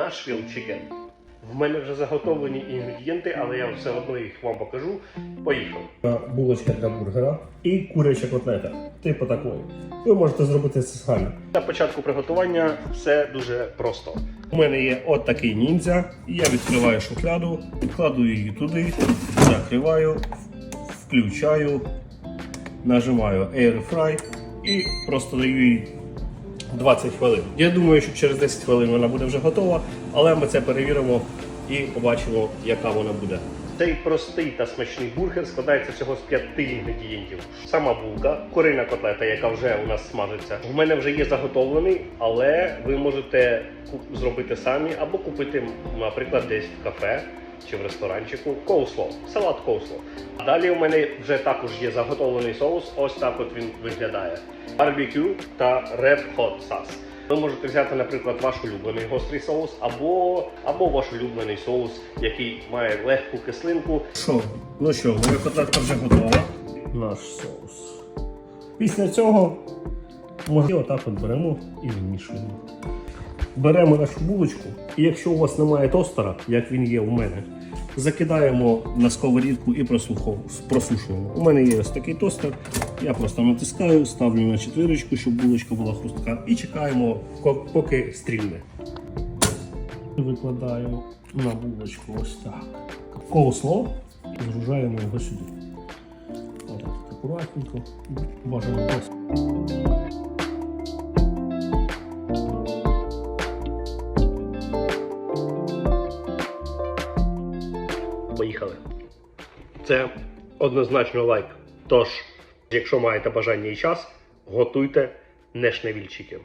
Nashville Chicken. В мене вже заготовлені інгредієнти, але я все одно їх вам покажу. Поїхали. булочка для бургера і куряча котлета. Типу такої. Ви можете зробити це самі. На початку приготування все дуже просто. У мене є от такий ніндзя. Я відкриваю шухляду, кладу її туди, закриваю, включаю, нажимаю Air Fry і просто даю їй 20 хвилин. Я думаю, що через 10 хвилин вона буде вже готова, але ми це перевіримо і побачимо, яка вона буде. Цей простий та смачний бургер складається всього з п'яти інгредієнтів. Сама булка, курина котлета, яка вже у нас смажиться. У мене вже є заготовлений, але ви можете зробити самі або купити, наприклад, десь в кафе чи в ресторанчику коусло, салат коусло. А далі у мене вже також є заготовлений соус. Ось так от він виглядає: барбекю та Red Hot Sauce. Ви можете взяти, наприклад, ваш улюблений гострий соус, або, або ваш улюблений соус, який має легку кислинку. Що? Ну що, моя котлетка вже готова. Наш соус. Після цього ми отак от беремо і вимішуємо. Беремо нашу булочку, і якщо у вас немає тостера, як він є у мене, закидаємо на сковорідку і просушуємо. У мене є ось такий тостер. Я просто натискаю, ставлю на четвірочку, щоб булочка була хрустка, і чекаємо, поки стрільне. Викладаю на булочку ось так. Коусло і згружаємо його сюди. Отак, акуратненько, бажано просто. Поїхали. Це однозначно лайк. Тож, якщо маєте бажання і час, готуйте Chicken.